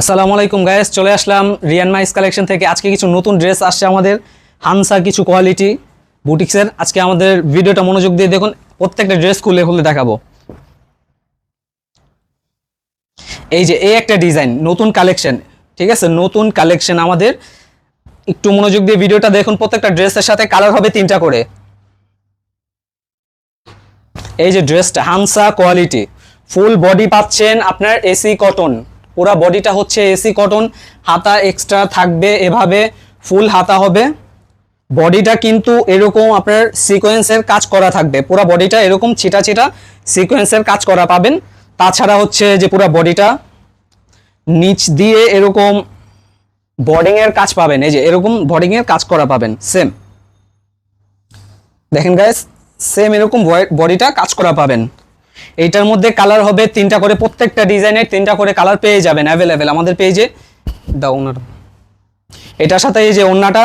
আসসালামু আলাইকুম গায়েস চলে আসলাম রিয়ান মাইস কালেকশন থেকে। আজকে কিছু নতুন ড্রেস আসছে আমাদের। হানসা কিছু কোয়ালিটি বুটিক্সের আজকে আমাদের ভিডিওটা মনোযোগ দিয়ে দেখুন। প্রত্যেকটা ড্রেস খুলে খুলে দেখাবো। এই যে, এই একটা ডিজাইন নতুন কালেকশন ঠিক আছে? নতুন কালেকশন আমাদের। একটু মনোযোগ দিয়ে ভিডিওটা দেখুন। প্রত্যেকটা ড্রেসের সাথে কালার হবে তিনটা করে। এই যে ড্রেসটা হানসা কোয়ালিটি ফুল বডি পাচ্ছেন আপনার এসি কটন পুরো বডিটা হচ্ছে এসি কটন হাতা এক্সট্রা থাকবে এভাবে ফুল হাতা হবে। বডিটা কিন্তু এরকম আপনার সিকোয়েন্সের কাজ করা থাকবে। পুরো বডিটা এরকম ছিটা ছিটা সিকোয়েন্সের কাজ করা পাবেন। তাছাড়া হচ্ছে যে পুরো বডিটা নিচ দিয়ে এরকম বডিং এর কাজ পাবেন। এই যে এরকম বডিং এর কাজ করা পাবেন। সেম দেখেন গাইস সেম এরকম বডিটা কাজ করা পাবেন। এইটার মধ্যে কালার হবে তিনটা করে, প্রত্যেকটা ডিজাইনের তিনটা করে কালার পেয়ে যাবেন অ্যাভেলেবেল আমাদের পেজে দাও ওনাটা এটার সাথে এই যে ওন্নাটা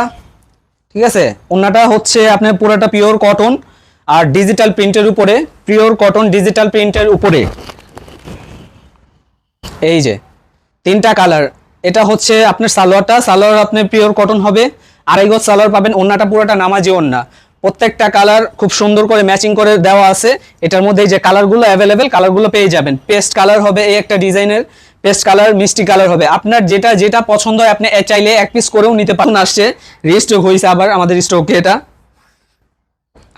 ঠিক আছে? ওন্নাটা হচ্ছে আপনার পুরোটা পিওর কটন আর ডিজিটাল প্রিন্টের উপরে পিওর কটন ডিজিটাল প্রিন্টের উপরে। এই যে, তিনটা কালার এটা হচ্ছে আপনার সালোয়ারটা, সালোয়ার আপনার পিওর কটন হবে। আড়াই গজ সালোয়ার পাবেন ওন্নাটা পুরোটা নামাজি ওন্না প্রত্যেকটা কালার খুব সুন্দর করে ম্যাচিং করে দেওয়া আছে। এটার মধ্যে যে কালারগুলো অ্যাভেলেবেল কালারগুলো পেয়ে যাবেন। পেস্ট কালার হবে এই একটা ডিজাইনের পেস্ট কালার মিষ্টি কালার হবে। আপনার যেটা যেটা পছন্দ হয় আপনি চাইলে এক পিস করেও নিতে পারেন। আসছে রিস্টক হয়েছে আবার আমাদের স্টকে এটা।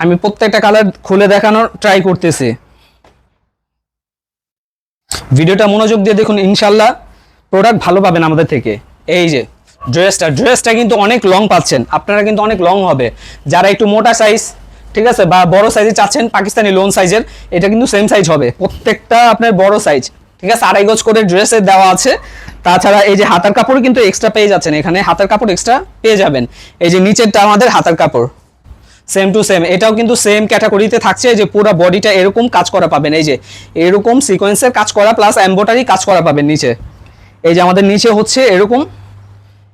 আমি প্রত্যেকটা কালার খুলে দেখানোর ট্রাই করতেছি। ভিডিওটা মনোযোগ দিয়ে দেখুন, ইনশাল্লাহ প্রোডাক্ট ভালো পাবেন আমাদের থেকে। এই যে ড্রেসটা ড্রেসটা কিন্তু অনেক লং পাচ্ছেন। আপনারা কিন্তু অনেক লং হবে। যারা একটু মোটা সাইজ ঠিক আছে, বা বড় সাইজে চাচ্ছেন, পাকিস্তানি লোন সাইজের এটা কিন্তু সেম সাইজ হবে। প্রত্যেকটা আপনার বড় সাইজ ঠিক আছে, আড়াই গজ করে ড্রেসের দেওয়া আছে। তাছাড়া এই যে হাতার কাপড় কিন্তু এক্সট্রা পেয়ে যাচ্ছেন। এখানে হাতার কাপড় এক্সট্রা পেয়ে যাবেন। এই যে নিচেরটা আমাদের হাতার কাপড়। সেম টু সেম এটাও কিন্তু সেম ক্যাটাগরিতে থাকছে যে পুরো বডিটা এরকম কাজ করা পাবেন। এই যে এরকম সিকোয়েন্সের কাজ করা প্লাস এম্বোটারি কাজ করা পাবেন নিচে। এই যে আমাদের নিচে হচ্ছে এরকম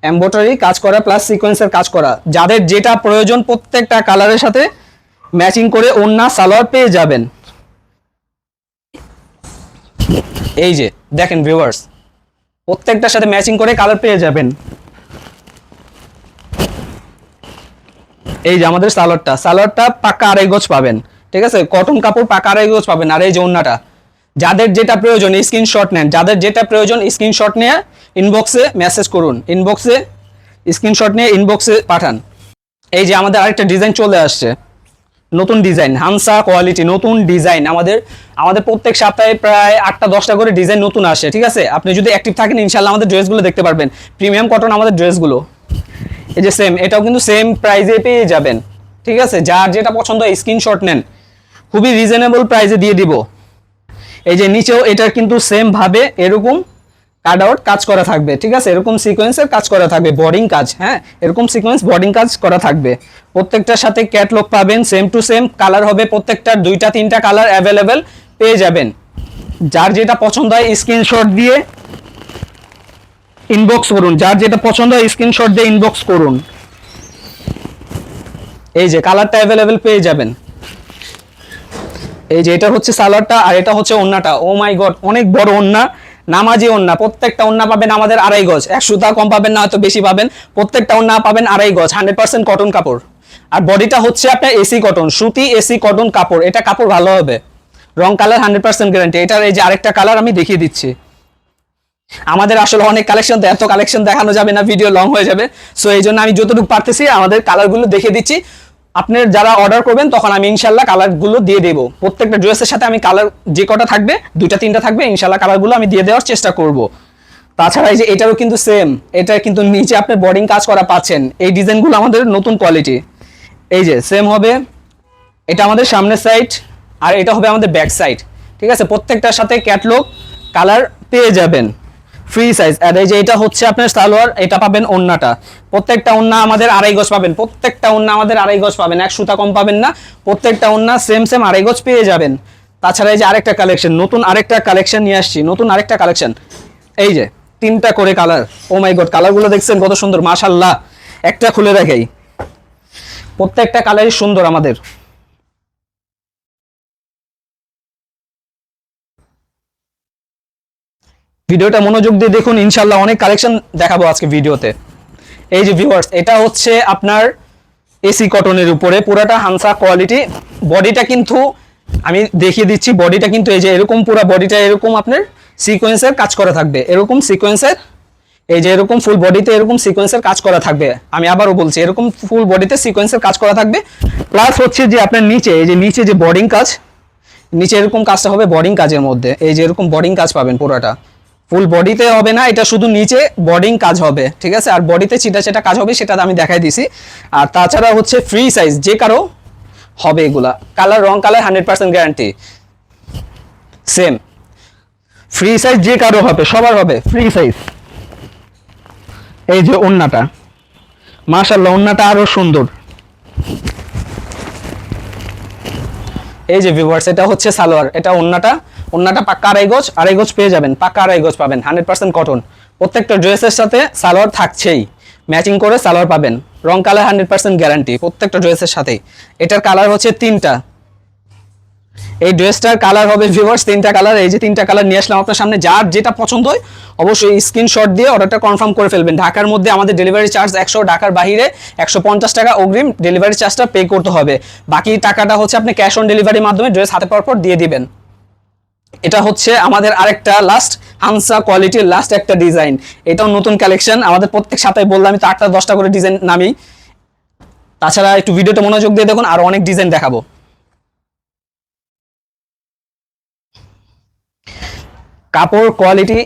এম্বোটারি কাজ করা প্লাস সিকোয়েন্সের কাজ করা। যাদের যেটা প্রয়োজন প্রত্যেকটা কালারের সাথে ম্যাচিং করে ওন্না সালোয়ার পেয়ে যাবেন। এই যে, দেখেন ভিউয়ার্স প্রত্যেকটার সাথে ম্যাচিং করে কালার পেয়ে যাবেন। এই যে আমাদের সালোয়ারটা সালোয়ারটা পাকা আড়াই গজ পাবেন, ঠিক আছে? কটন কাপড় পাকা আড়াই গজ পাবেন, আর এই যে ওন্নাটা যাদের যেটা প্রয়োজন স্ক্রিনশট নেন। যাদের যেটা প্রয়োজন স্ক্রিনশট নিয়ে ইনবক্সে মেসেজ করুন। ইনবক্সে স্ক্রিনশট নিয়ে ইনবক্সে পাঠান। এই যে আমাদের আরেকটা ডিজাইন চলে আসছে। নতুন ডিজাইন হানসা কোয়ালিটি নতুন ডিজাইন আমাদের আমাদের প্রত্যেক সপ্তাহে প্রায় আটটা, দশটা করে ডিজাইন নতুন আসে, ঠিক আছে? আপনি যদি অ্যাক্টিভ থাকেন ইনশাল্লাহ আমাদের ড্রেসগুলো দেখতে পারবেন। প্রিমিয়াম কটন আমাদের ড্রেসগুলো এই যে সেম এটাও কিন্তু সেম প্রাইজে পেয়ে যাবেন। ঠিক আছে? যার যেটা পছন্দ হয় স্ক্রিনশট নেন। খুবই রিজনেবল প্রাইজে দিয়ে দিব। এই যে নিচেও এটার কিন্তু সেম ভাবে এরকম কাট আউট কাজ করা থাকবে, ঠিক আছে? এরকম সিকোয়েন্সের কাজ করা থাকবে বোর্ডিং কাজ হ্যাঁ? এরকম সিকোয়েন্স বোর্ডিং কাজ করা থাকবে। প্রত্যেকটার সাথে ক্যাটলগ পাবেন সেম টু সেম কালার হবে প্রত্যেকটার, দুইটা, তিনটা কালার অ্যাভেলেবেল পেয়ে যাবেন। যার যেটা পছন্দ হয় স্ক্রিনশট দিয়ে ইনবক্স করুন। যার যেটা পছন্দ হয় স্ক্রিনশট দিয়ে ইনবক্স করুন। এই যে কালারটা অ্যাভেলেবেল পেয়ে যাবেন। এই যে, এটা হচ্ছে সালোয়ারটা আর এটা হচ্ছে ওন্নাটা। ও মাই গড অনেক বড় ওন্না। নামাজি ওন্না, প্রত্যেকটা ওন্না পাবেন আমাদের আড়াই গজ। এক সুতা কম পাবেন না, হয়তো বেশি পাবেন। প্রত্যেকটা ওন্না পাবেন আড়াই গজ হান্ড্রেড পার্সেন্ট কটন কাপড়। আর বডিটা হচ্ছে আপনার এসি কটন সুতি এসি কটন কাপড়। এটা কাপড় ভালো হবে। রং কালার হান্ড্রেড পার্সেন্ট গ্যারান্টি এটার এই যে আরেকটা কালার আমি দেখিয়ে দিচ্ছি। আমাদের আসলে অনেক কালেকশন এত কালেকশন দেখানো যাবে না ভিডিও লং হয়ে যাবে। সো এই জন্য আমি যতটুকু পারতেছি আমাদের কালারগুলো দেখিয়ে দিচ্ছি। আপনার যারা অর্ডার করবেন, তখন আমি ইনশাল্লাহ কালারগুলো দিয়ে দেবো। প্রত্যেকটা ড্রেসের সাথে আমি কালার যে কটা থাকবে, দুইটা, তিনটা থাকবে ইনশাল্লাহ কালারগুলো আমি দিয়ে দেওয়ার চেষ্টা করব। তাছাড়া এই যে এটারও কিন্তু সেম এটা কিন্তু নিচে আপনি বোর্ডিং কাজ করা পাচ্ছেন। এই ডিজাইনগুলো আমাদের নতুন কোয়ালিটি এই যে সেম হবে, এটা আমাদের সামনের সাইড আর এটা হবে আমাদের ব্যাক সাইড ঠিক আছে? প্রত্যেকটার সাথে ক্যাটলগ কালার পেয়ে যাবেন। ফ্রি সাইজ আর এই যে এটা হচ্ছে আপনার সালোয়ার, এটা পাবেন ওন্নাটা। প্রত্যেকটা ওন্না আমাদের আড়াই গজ পাবেন। প্রত্যেকটা ওন্না আমাদের আড়াই গজ পাবেন। এক সুতা কম পাবেন না। প্রত্যেকটা ওন্না সেম সেম আড়াই গজ পেয়ে যাবেন। তাছাড়া এই যে আরেকটা কালেকশন নতুন আরেকটা কালেকশন নিয়ে আসছি। নতুন আরেকটা কালেকশন এই যে তিনটা করে কালার ও মাই গড কালারগুলো দেখছেন কত সুন্দর মাশাল্লাহ একটা খুলে দেখাই। প্রত্যেকটা কালারই সুন্দর আমাদের। ভিডিওটা মনোযোগ দিয়ে দেখুন ইনশাল্লাহ অনেক কালেকশন দেখাবো আজকে ভিডিওতে। এই যে ভিউয়ার্স এটা হচ্ছে আপনার এসি কটনের উপরে, পুরাটা হানসা কোয়ালিটি বডিটা কিন্তু, আমি দেখিয়ে দিচ্ছি বডিটা কিন্তু এই যে এরকম পুরো বডিটা এরকম আপনার সিকোয়েন্সের কাজ করা থাকবে। এরকম সিকোয়েন্সের এই যে এরকম ফুল বডিতে এরকম সিকোয়েন্সের কাজ করা থাকবে। আমি আবারও বলছি, এরকম ফুল বডিতে সিকোয়েন্সের কাজ করা থাকবে। প্লাস হচ্ছে যে আপনার নিচে, এই যে নিচে যে বডিং কাজ, নিচে এরকম কাজটা হবে বডিং কাজের মধ্যে। এই যে এরকম বডিং কাজ পাবেন পুরোটা। ফুল বডিতে হবে না, এটা শুধু নিচে বডিং কাজ হবে, ঠিক আছে? আর বডিতে চিটা চিটা কাজ হবে, সেটা আমি দেখাই দিছি। আর তাছাড়া হচ্ছে ফ্রি সাইজ যে কারও হবে এগুলা। কালার রং colour hundred percent guarantee same free size যে কারও হবে, সবার হবে ফ্রি সাইজ এই যে ওন্নাটা। মাশাল্লাহ ওন্নাটা আরও সুন্দর। এই যে ভিউয়ার্স এটা হচ্ছে সালোয়ার, এটা ওন্নাটা। ওন্নাটা পাক্কা আড়াই গজ আড়াই গজ পেয়ে যাবেন পাক্কা আড়াই গজ পাবেন হান্ড্রেড পার্সেন্ট কটন প্রত্যেকটা ড্রেসের সাথে সালোয়ার থাকছেই ম্যাচিং করে সালোয়ার পাবেন। রং কালার হান্ড্রেড পার্সেন্ট গ্যারান্টি প্রত্যেকটা ড্রেসের সাথেই এটার কালার হচ্ছে তিনটা। এই ড্রেসটার কালার হবে ভিউয়ার্স তিনটা কালার এই যে তিনটা কালার নিয়ে আসলাম আপনার সামনে, যার যেটা পছন্দ হয়, অবশ্যই স্ক্রিনশট দিয়ে অর্ডারটা কনফার্ম করে ফেলবেন। ঢাকার মধ্যে আমাদের ডেলিভারি চার্জ একশো, ঢাকার বাইরে একশো পঞ্চাশ টাকা অগ্রিম ডেলিভারি চার্জটা পে করতে হবে। বাকি টাকাটা হচ্ছে আপনি ক্যাশ অন ডেলিভারির মাধ্যমে ড্রেস হাতে পাওয়ার পর দিয়ে দিবেন। এটা হচ্ছে আমাদের আরেকটা লাস্ট হানসা কোয়ালিটির লাস্ট একটা ডিজাইন এটাও নতুন কালেকশন আমাদের প্রত্যেক সাথে বললাম, আমি তো আটটা দশটা করে ডিজাইন নামি। তাছাড়া একটু ভিডিওতে মনোযোগ দিয়ে দেখুন, আর অনেক ডিজাইন দেখাবো। কাপড় কোয়ালিটি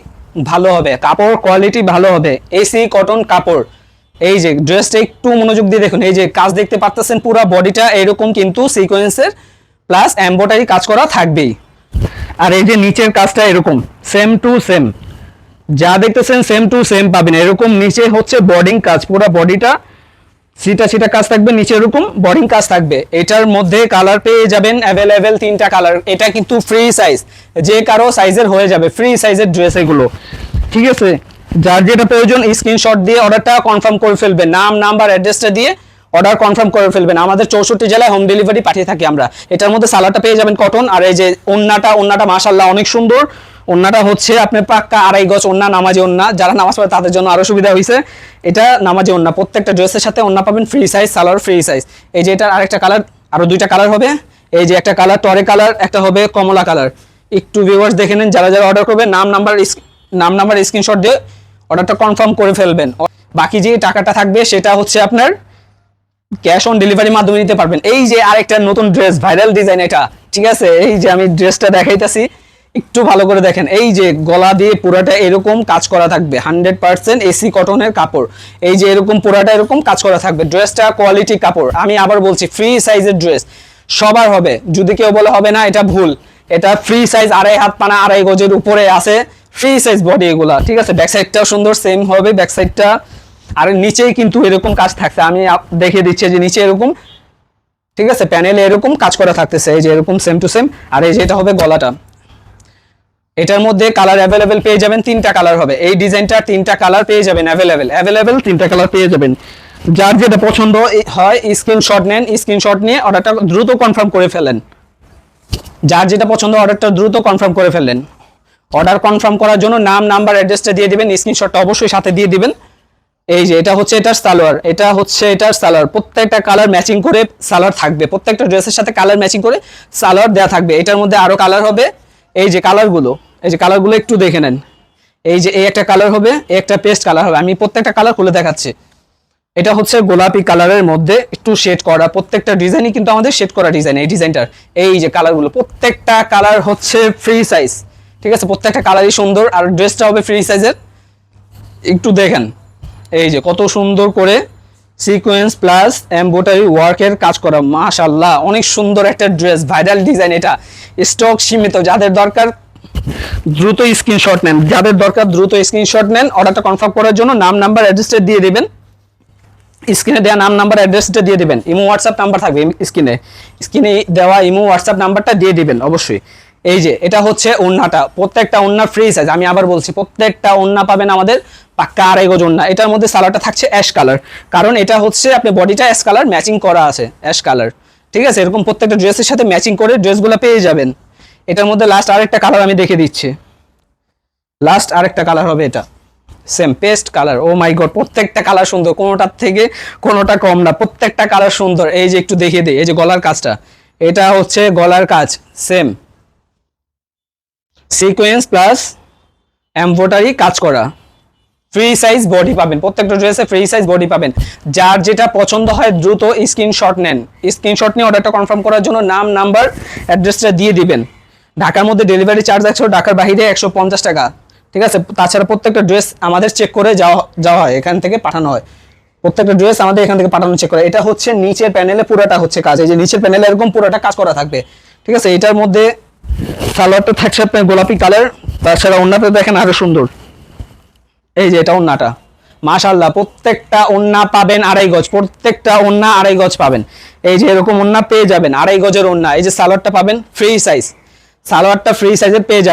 ভালো হবে, কাপড় কোয়ালিটি ভালো হবে। এসি কটন কাপড়। এই যে ড্রেসটা একটু মনোযোগ দিয়ে দেখুন, এই যে, কাজ দেখতে পাচ্ছেন পুরো বডিটা এরকম কিন্তু সিকোয়েন্সের প্লাস এম্বোটারি কাজ করা থাকবেই। আর এই যে নিচের কাজটা এরকম সেম টু সেম যা দেখতেছেন সেম টু সেম পাবেন। এরকম নিচে হচ্ছে বডিং কাজ, পুরো বডিটা সিটা সিটা কাজ থাকবে, নিচে এরকম বডিং কাজ থাকবে। এটার মধ্যে কালার পেয়ে যাবেন অ্যাভেলেবেল তিনটা কালার এটা কিন্তু ফ্রি সাইজ যে কারও সাইজের হয়ে যাবে ফ্রি সাইজের ড্রেস এগুলো। ঠিক আছে? যার যেটা প্রয়োজন স্ক্রিনশট দিয়ে অর্ডারটা কনফার্ম করে ফেলবেন। নাম নাম্বার অ্যাড্রেসটা দিয়ে অর্ডার কনফার্ম করে ফেলবেন। আমাদের চৌষট্টি জেলায় হোম ডেলিভারি পাঠিয়ে থাকি আমরা। এটার মধ্যে সালাডটা পেয়ে যাবেন কটন আর এই যে ওন্নাটা ওন্নাটা মাশাল্লাহ অনেক সুন্দর। ওন্নাটা হচ্ছে আপনার পাক্কা আড়াই গজ ওন্না, নামাজি ওন্না। যারা নামাজ পড়ে তাদের জন্য আরও সুবিধা হয়েছে এটা নামাজি ওন্না। প্রত্যেকটা ড্রেসের সাথে ওন্না পাবেন free size salwar free size এই যে এটার আরেকটা কালার আরও দুইটা কালার হবে। এই যে একটা কালার টরে কালার একটা হবে কমলা কালার একটু ভিউয়ার্স দেখে নেন, যারা যারা অর্ডার করবে নাম নাম্বার নাম নাম্বার স্ক্রিনশট দিয়ে অর্ডারটা কনফার্ম করে ফেলবেন। বাকি যে টাকাটা থাকবে, সেটা হচ্ছে আপনার ক্যাশ অন ডেলিভারির মাধ্যমে নিতে পারবেন। এই যে আরেকটা নতুন ড্রেস, ভাইরাল ডিজাইন এটা, ঠিক আছে? এই যে আমি ড্রেসটা দেখাইতেছি, একটু ভালো করে দেখেন। এই যে গলা দিয়ে পুরাটা এরকম কাজ করা থাকবে, হান্ড্রেড পার্সেন্ট এসি কটনের কাপড়। এই যে এরকম পুরাটা এরকম কাজ করা থাকবে, ড্রেসটা কোয়ালিটি কাপড়। আমি আবার বলছি ফ্রি সাইজের ড্রেস, সবার হবে। যদি কেউ বলে হবে না, এটা ভুল। এটা ফ্রি সাইজ আড়াই হাত পানা, আড়াই গজের উপরে আছে। ফ্রি সাইজ বডি এগুলা, ঠিক আছে? ব্যাক সাইডটাও সুন্দর সেম হবে। ব্যাক সাইডটা আর নিচেই কিন্তু এরকম কাজ থাকছে। আমি দেখিয়ে দিচ্ছি যে নিচে এরকম, ঠিক আছে? প্যানেলে এরকম কাজ করা থাকতেছে, এই যে এরকম সেম টু সেম আর এই যে এটা হবে গলাটা। এটার মধ্যে কালার অ্যাভেলেবেল পেয়ে যাবেন, তিনটা কালার হবে। এই ডিজাইনটা তিনটা কালার পেয়ে যাবেন অ্যাভেলেবেল অ্যাভেলেবেল তিনটা কালার পেয়ে যাবেন। যার যেটা পছন্দ হয় স্ক্রিনশট নেন। স্ক্রিনশট নিয়ে অর্ডারটা দ্রুত কনফার্ম করে ফেলেন। যার যেটা পছন্দ অর্ডারটা দ্রুত কনফার্ম করে ফেললেন অর্ডার কনফার্ম করার জন্য নাম নাম্বার অ্যাড্রেসটা দিয়ে দিবেন। স্ক্রিনশটটা অবশ্যই সাথে দিয়ে দিবেন। এই যে, এটা হচ্ছে এটার সালোয়ার, এটা হচ্ছে এটার সালোয়ার। প্রত্যেকটা কালার ম্যাচিং করে সালোয়ার থাকবে। প্রত্যেকটা ড্রেসের সাথে কালার ম্যাচিং করে সালোয়ার দেওয়া থাকবে। এটার মধ্যে আরও কালার হবে। এই যে কালারগুলো এই যে কালারগুলো একটু দেখে নেন। এই যে, এই একটা কালার হবে, এই একটা পেস্ট কালার হবে। আমি প্রত্যেকটা কালার খুলে দেখাচ্ছি। এটা হচ্ছে গোলাপি কালারের মধ্যে একটু শেড করা। প্রত্যেকটা ডিজাইনই কিন্তু আমাদের শেড করা ডিজাইন এই ডিজাইনটার এই যে কালারগুলো প্রত্যেকটা কালার হচ্ছে ফ্রি সাইজ ঠিক আছে? প্রত্যেকটা কালারই সুন্দর। আর ড্রেসটা হবে ফ্রি সাইজের একটু দেখেন। এই যে কত সুন্দর করে সিকোয়েন্স প্লাস এমব্রয়ডারি ওয়ার্কের কাজ করা মাশাল্লাহ অনেক সুন্দর একটা ড্রেস ভাইরাল ডিজাইন এটা। স্টক সীমিত, যাদের দরকার দ্রুত স্ক্রিনশট নেন, যাদের দরকার দ্রুত স্ক্রিনশট নেন অর্ডারটা কনফার্ম করার জন্য নাম নাম্বার অ্যাড্রেসটা দিয়ে দিবেন। স্ক্রিনে দেওয়া নাম নাম্বার অ্যাড্রেসটা দিয়ে দিবেন। ইমো হোয়াটসঅ্যাপ নাম্বার থাকবে স্ক্রিনে স্ক্রিনে দেওয়া ইমো হোয়াটসঅ্যাপ নাম্বারটা দিয়ে দিবেন, অবশ্যই। এই যে, এটা হচ্ছে ওন্নাটা প্রত্যেকটা ওন্না ফ্রি সাইজ আমি আবার বলছি, প্রত্যেকটা ওন্না পাবেন আমাদের পাক্কা আড়াই গজ ওন্না এটার মধ্যে সালোয়ারটা থাকছে অ্যাশ কালার কারণ এটা হচ্ছে আপনি বডিটা অ্যাশ কালার ম্যাচিং করা আছে অ্যাশ কালার ঠিক আছে? এরকম প্রত্যেকটা ড্রেসের সাথে ম্যাচিং করে ড্রেসগুলো পেয়ে যাবেন। এটার মধ্যে লাস্ট আরেকটা কালার আমি দেখে দিচ্ছি। লাস্ট আরেকটা কালার হবে এটা। Same paste colour oh my god প্রত্যেকটা কালার সুন্দর। কোনোটার থেকে কোনোটা কম না। প্রত্যেকটা কালার সুন্দর। এই যে একটু দেখিয়ে দিই। এই যে গলার কাজটা। এটা হচ্ছে গলার কাজ। সেম সিকোয়েন্স প্লাস এমব্রয়ডারি কাজ করা। ফ্রি সাইজ বডি পাবেন। প্রত্যেকটা ড্রেসে ফ্রি সাইজ বডি পাবেন। যার যেটা পছন্দ হয় দ্রুত স্ক্রিনশট নেন। স্ক্রিনশট নিয়ে অর্ডারটা কনফার্ম করার জন্য নাম নাম্বার অ্যাড্রেসটা দিয়ে দিবেন। ঢাকার মধ্যে ডেলিভারি চার্জ একশো ঢাকার বাইরে একশো পঞ্চাশ টাকা। ঠিক আছে? তাছাড়া প্রত্যেকটা ড্রেস আমাদের চেক করে যাওয়া যাওয়া হয়। এখান থেকে পাঠানো হয়। প্রত্যেকটা ড্রেস আমাদের এখান থেকে পাঠানো চেক করে। এটা হচ্ছে নিচের প্যানেলে পুরোটা হচ্ছে কাজ। এই যে নিচের প্যানেলে এরকম পুরোটা কাজ করা থাকবে। ঠিক আছে? এটার মধ্যে সালোয়ারটা থাকছে আপনার গোলাপি কালার, তাছাড়া ওনাতে দেখেন আরও সুন্দর। এই যে এটা ওন্নাটা মাশাল্লাহ প্রত্যেকটা ওন্না পাবেন আড়াই গজ, প্রত্যেকটা ওন্না আড়াই গজ পাবেন। এই যে এরকম ওন্না পেয়ে যাবেন, আড়াই গজের ওন্না এই যে সালোয়ারটা পাবেন ফ্রি সাইজ সালোয়ারটা ফ্রি সাইজের পেয়ে যাবেন।